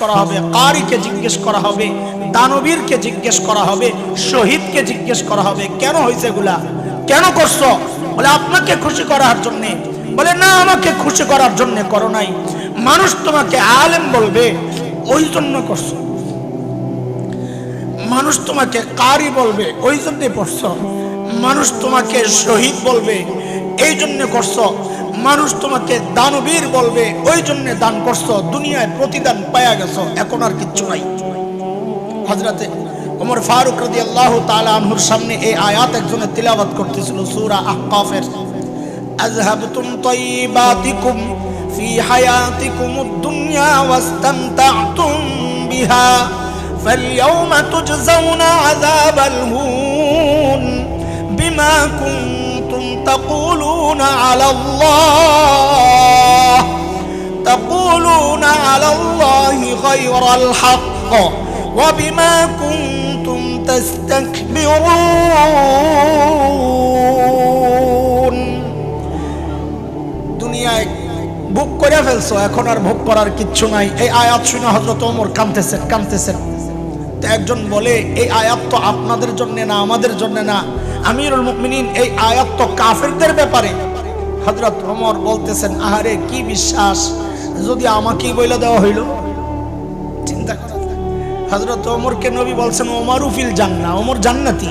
করা হবে, কারিকে জিজ্ঞেস করা হবে, দানবীরকে জিজ্ঞেস করা হবে, শহীদকে জিজ্ঞেস করা হবে, কেন হয়েছে এগুলা? কেন করছ? বলে, আপনাকে খুশি করার জন্য। বলে, না, আমাকে খুশি করার জন্য করো নাই। মানুষ তোমাকে আলেম বলবে, ওই জন্য করছ। মানুষ তোমাকে কারি বলবে, ওই জন্যে পড়ছ। মানুষ তোমাকে শহীদ বলবে, এই জন্য করছ। মানুষ তোমাকে দানবীর বলবে ওই জন্য দান করছো দুনিয়ায় প্রতিদান পায়া গেছো এখন আর কিচ্ছু নাই হজরতে ওমর ফারুক রাদি আল্লাহ তালা আনহুর সামনে এই আয়াত একজনে তিলাবাত করতেছিল সূরা আহকাফের আযহাবতুম তাইয়িবাতিকুম ফি হায়াতিকুমুদ দুনিয়া ওয়াস্তামতা'তুম বিহা فاليوم تجزون عذاب الهون بما كنتم تقولون على الله تقولون على الله غير الحق وبما كنتم تستكبرون দুনিয়ায় ভোগ করে ফেলছো এখন আর ভোগ করার কিচ্ছু নাই এই আয়াত শুনে হজরত ওমর কামতেছেন কামতেছেন তো একজন বলে, এই আয়াত তো আপনাদের জন্য না, আমাদের জন্য না। আমিরুল মুমিনিন, এই আয়াত তো কাফেরদের ব্যাপারে। হজরত ওমর বলতেছেন, আহারে, কি বিশ্বাস? যদি আমাকেই বইলে দেওয়া হইল? চিন্তা। হজরত ওমরকে নবী বলছেন, ওমর উফিল জান্না, ওমর জান্নাতি।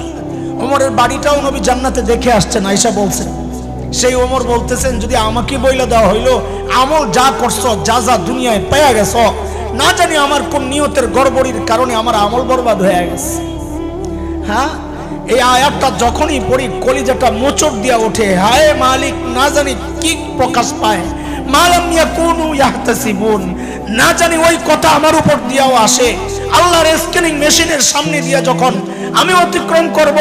ওমরের বাড়িটাও নবী জান্নাতে দেখে আসছেন আয়সা বলছেন। সেই ওমর বলতেছেন, যদি আমাকে বইলে দেওয়া হইল, আমল যা করছ, যা যা দুনিয়ায় পেয়ে গেছো না জানি আমার কোন নিয়তের গড়বড়ির কারণে আমার আমল বরবাদ হয়ে গেছে। হ্যাঁ? এই আয়াতটা যখনই পড়ি, কলিজাটা মোচড় দিয়া ওঠে। হায় মালিক, না জানি কি প্রকাশ পায়। মালাম ইয়াকুনু ইয়াহতাসিবুন। না জানি ওই কথা আমার উপর দিয়াও আসে। আল্লাহর স্ক্যানিং মেশিনের সামনে দিয়া যখন আমি অতিক্রম করব,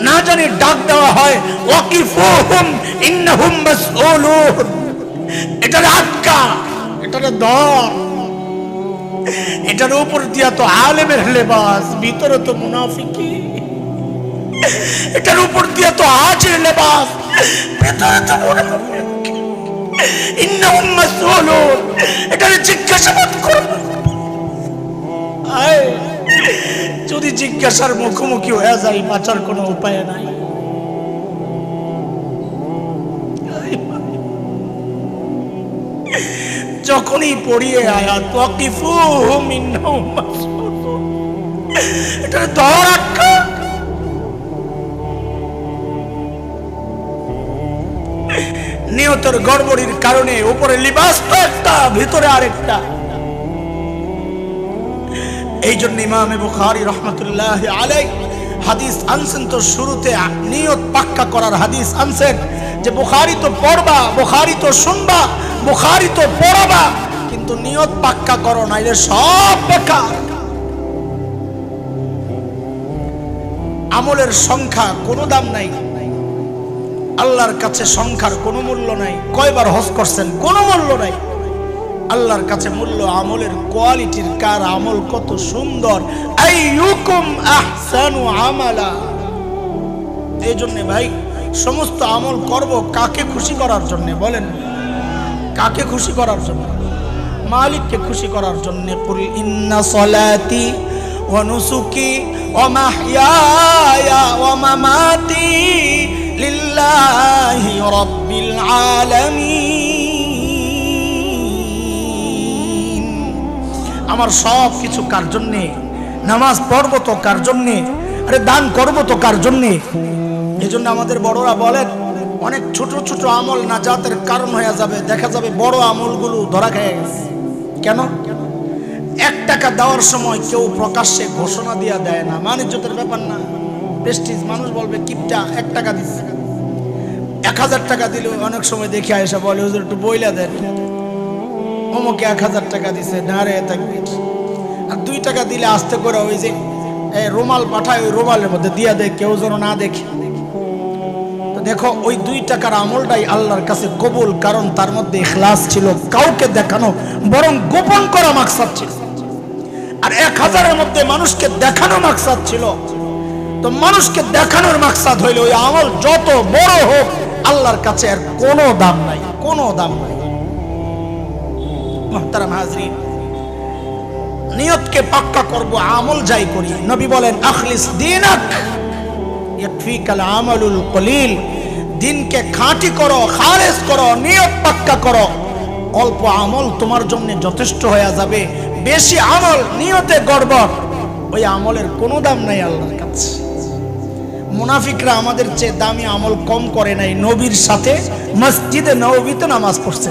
না জানি ডাক দেওয়া হয়, ওয়াকিফুহুম ইন্নাহুম মাসউলুন। এটারে আটকা, এটারে ধর এটার উপর দিয়া তো আলেমের লেবাস ভিতরে তো মুনাফিকি এটার উপর দিয়া তো আজের লেবাস ভেতরে তো ইন্নাহুম মাসউলুন, এটারে যদি জিজ্ঞাসার মুখোমুখি হয়ে যায়, বাঁচার কোনো উপায় নাই। যখনই পড়িয়ে আয়া তকিফু এটা গড়বড়ির কারণে উপরে লিবাস তো একটা, ভিতরে আরেকটা। এই জন্য ইমামে বুখারি রহমতুল্লাহ আলাই হাদিস আনছেন তো শুরুতে, নিয়ত পাক্কা করার হাদিস আনছেন। যে বুখারি তো পড়বা, বুখারি তো শুনবা, বুখারি তো পড়বা, কিন্তু নিয়ত পাক্কা করো, নাইলে সব বেকার। আমলের সংখ্যা কোনো দাম নাই। আল্লাহর কাছে সংখ্যার কোনো মূল্য নাই। কয়বার হজ করছেন? কোনো মূল্য নাই। আল্লাহর কাছে মূল্য আমলের কোয়ালিটির কার আমল কত সুন্দর। আইয়ুকুম আহসানু আমালা। এই জন্য ভাই সমস্ত আমল করব কাকে খুশি করার জন্যে? বলেন। কাকে খুশি করার জন্য? মালিককে খুশি করার জন্যে। কুল ইন্না সলাতি ওয়া নুসুকি ওয়া মাহইয়ায়া ওয়া মামাতি লিল্লাহি রাব্বিল আলামিন। আমার সব কিছু কার জন্যে? নামাজ পড়ব তো কার জন্যে? আরে দান করব তো কার জন্যে? এই জন্য আমাদের বড়রা বলেন, অনেক ছোট ছোট আমল না নাজাতের কারণ হয়ে যাবে। দেখা যাবে বড় আমলগুলো ধরা খেয়ে গেছে। কেন? এক টাকা দেওয়ার সময় কেউ প্রকাশ্যে ঘোষণা দিয়া দেয় না। মানিজ্যতের ব্যাপার না। প্রেস্টিজ মানুষ বলবে, কিপটা, এক টাকা দিচ্ছে এক হাজার টাকা দিলে অনেক সময় দেখে আয়সা বলে, হুজুর, একটু বইলা দেন। অমুকে এক হাজার টাকা দিছে, না রে থাকবি আর দুই টাকা দিলে আস্তে করে ওই যে রুমাল পাঠায় ওই রুমালের মধ্যে দিয়া দেয়, কেউ যেন না দেখে। দেখো, ওই দুই টাকার আমলটাই আল্লাহর কাছে কবুল, কারণ তার মধ্যে ইখলাস ছিল, কাউকে দেখানো, বরং গোপন করা মাকসাদ ছিল। আর এক হাজারের মধ্যে মানুষকে দেখানো মাকসাদ ছিল। তো মানুষকে দেখানোর মাকসাদ হইলে, ওই আমল যত বড় হোক, আল্লাহর কাছে আর কোনো দাম নাই, কোনো দাম নাই। মোহতারাম হাজরিন, নিয়তকে পাক্কা করব, আমল যাই করি। নবী বলেন, আখলিস দিনাক, ইয়াকফিকাল আমালুল কলিল। দিনকে খাঁটি করো খারেজ করো নিয়ত পাক্কা করো। অল্প আমল তোমার জন্য যথেষ্ট হয়ে যাবে। বেশি আমল নিয়তে গড়বড় ওই আমলের কোনো দাম নাই আল্লাহর কাছে। মুনাফিকরা আমাদের চেয়ে দামি আমল কম করে নাই। নবীর সাথে মসজিদে নবীতে নামাজ পড়ছে।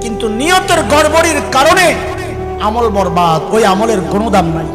কিন্তু নিয়তের গড়বড়ির কারণে আমল বরবাদ। ওই আমলের কোনো দাম নাই।